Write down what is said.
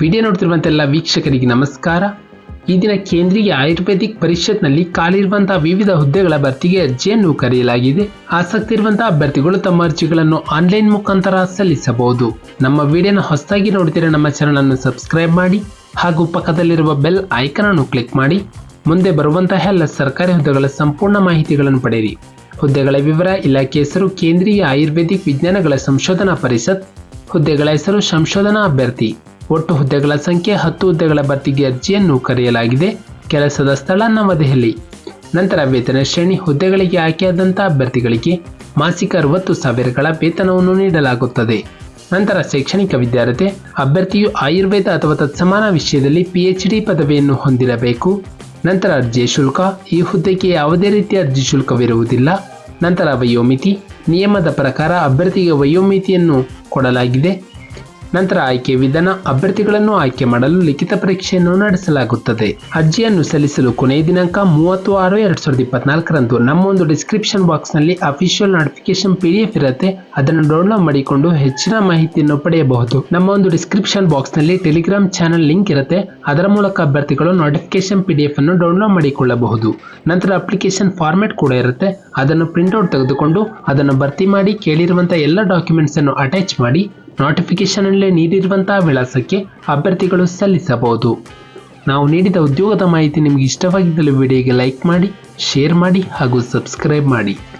Video ನೋಡ್ತಿರುವಂತೆಲ್ಲ ವೀಕ್ಷಕರಿಗೆ ನಮಸ್ಕಾರ. ಈ ದಿನ ಕೇಂದ್ರೀಯ ಆಯುರ್ವೇದಿಕ್ ಪರಿಷತ್ನಲ್ಲಿ ಖಾಲಿರುವಂತಹ ವಿವಿಧ ಹುದ್ದೆಗಳ ಭರ್ತಿಗೆ ಅರ್ಜಿಯನ್ನು ಕರೆಯಲಾಗಿದೆ. ಆಸಕ್ತಿ ಇರುವಂತಹ ಅಭ್ಯರ್ಥಿಗಳು ತಮ್ಮ ಅರ್ಜಿಗಳನ್ನು ಆನ್ಲೈನ್ ಮುಖಾಂತರ ಸಲ್ಲಿಸಬಹುದು. ನಮ್ಮ ವಿಡಿಯೋನ ಹೊಸದಾಗಿ ನೋಡ್ತಿರೋ ನಮ್ಮ ಚಾನಲ್ ಅನ್ನು ಸಬ್ಸ್ಕ್ರೈಬ್ ಮಾಡಿ ಹಾಗೂ ಪಕ್ಕದಲ್ಲಿರುವ ಬೆಲ್ ಐಕನ್ ಅನ್ನು ಕ್ಲಿಕ್ ಮಾಡಿ. ಮುಂದೆ ಬರುವಂತಹ ಎಲ್ಲ ಸರ್ಕಾರಿ ಹುದ್ದೆಗಳ ಸಂಪೂರ್ಣ ಮಾಹಿತಿಗಳನ್ನು ಪಡೆಯಿರಿ. ಹುದ್ದೆಗಳ ವಿವರ, ಇಲಾಖೆ ಹೆಸರು, ಕೇಂದ್ರೀಯ ಆಯುರ್ವೇದಿಕ್ ವಿಜ್ಞಾನಗಳ ಸಂಶೋಧನಾ ಪರಿಷತ್. ಹುದ್ದೆಗಳ ಹೆಸರು, ಸಂಶೋಧನಾ ಅಭ್ಯರ್ಥಿ. ಒಟ್ಟು ಹುದ್ದೆಗಳ ಸಂಖ್ಯೆ ಹತ್ತು ಹುದ್ದೆಗಳ ಭರ್ತಿಗೆ ಅರ್ಜಿಯನ್ನು ಕರೆಯಲಾಗಿದೆ. ಕೆಲಸದ ಸ್ಥಳ ನವದೆಹಲಿ. ನಂತರ ವೇತನ ಶ್ರೇಣಿ ಹುದ್ದೆಗಳಿಗೆ ಆಯ್ಕೆಯಾದಂಥ ಅಭ್ಯರ್ಥಿಗಳಿಗೆ ಮಾಸಿಕ ಅರವತ್ತು ಸಾವಿರಗಳ ವೇತನವನ್ನು ನೀಡಲಾಗುತ್ತದೆ. ನಂತರ ಶೈಕ್ಷಣಿಕ ವಿದ್ಯಾರ್ಥಿ ಅಭ್ಯರ್ಥಿಯು ಆಯುರ್ವೇದ ಅಥವಾ ತತ್ಸಮಾನ ವಿಷಯದಲ್ಲಿ ಪಿಎಚ್ ಡಿ ಪದವಿಯನ್ನು ಹೊಂದಿರಬೇಕು. ನಂತರ ಅರ್ಜಿ ಶುಲ್ಕ, ಈ ಹುದ್ದೆಗೆ ಯಾವುದೇ ರೀತಿಯ ಅರ್ಜಿ ಶುಲ್ಕವಿರುವುದಿಲ್ಲ. ನಂತರ ವಯೋಮಿತಿ, ನಿಯಮದ ಪ್ರಕಾರ ಅಭ್ಯರ್ಥಿಗೆ ವಯೋಮಿತಿಯನ್ನು ಕೊಡಲಾಗಿದೆ. ನಂತರ ಆಯ್ಕೆ ವಿಧಾನ ಅಭ್ಯರ್ಥಿಗಳನ್ನು ಆಯ್ಕೆ ಮಾಡಲು ಲಿಖಿತ ಪರೀಕ್ಷೆಯನ್ನು ನಡೆಸಲಾಗುತ್ತದೆ. ಅರ್ಜಿಯನ್ನು ಸಲ್ಲಿಸಲು ಕೊನೆಯ ದಿನಾಂಕ ಮೂವತ್ತು ಆರು ಎರಡ್ ಸಾವಿರದ ಇಪ್ಪತ್ನಾಲ್ಕರಂದು. ನಮ್ಮ ಒಂದು ಡಿಸ್ಕ್ರಿಪ್ಷನ್ ಬಾಕ್ಸ್ನಲ್ಲಿ official notification P D F ಇರುತ್ತೆ. ಅದನ್ನು ಡೌನ್ಲೋಡ್ ಮಾಡಿಕೊಂಡು ಹೆಚ್ಚಿನ ಮಾಹಿತಿಯನ್ನು ಪಡೆಯಬಹುದು. ನಮ್ಮ ಒಂದು ಡಿಸ್ಕ್ರಿಪ್ಷನ್ ಬಾಕ್ಸ್ನಲ್ಲಿ ಟೆಲಿಗ್ರಾಮ್ ಚಾನಲ್ ಲಿಂಕ್ ಇರುತ್ತೆ. ಅದರ ಮೂಲಕ ಅಭ್ಯರ್ಥಿಗಳು ನೋಟಿಫಿಕೇಶನ್ ಪಿ ಡಿ ಎಫ್ ಅನ್ನು ಡೌನ್ಲೋಡ್ ಮಾಡಿಕೊಳ್ಳಬಹುದು. ನಂತರ ಅಪ್ಲಿಕೇಶನ್ ಫಾರ್ಮೆಟ್ ಕೂಡ ಇರುತ್ತೆ. ಅದನ್ನು ಪ್ರಿಂಟ್ಔಟ್ ತೆಗೆದುಕೊಂಡು ಅದನ್ನು ಭರ್ತಿ ಮಾಡಿ ಕೇಳಿರುವಂತಹ ಎಲ್ಲ ಡಾಕ್ಯುಮೆಂಟ್ಸ್ ಅನ್ನು ಅಟ್ಯಾಚ್ ಮಾಡಿ ನೋಟಿಫಿಕೇಶನ್ ಅಲ್ಲೇ ನೀಡಿರುವಂತಹ ವಿಳಾಸಕ್ಕೆ ಅಭ್ಯರ್ಥಿಗಳು ಸಲ್ಲಿಸಬಹುದು. ನಾವು ನೀಡಿದ ಉದ್ಯೋಗದ ಮಾಹಿತಿ ನಿಮಗೆ ಇಷ್ಟವಾಗಿದ್ದಲ್ಲಿ ವಿಡಿಯೋಗೆ ಲೈಕ್ ಮಾಡಿ ಶೇರ್ ಮಾಡಿ ಹಾಗೂ ಸಬ್ಸ್ಕ್ರೈಬ್ ಮಾಡಿ.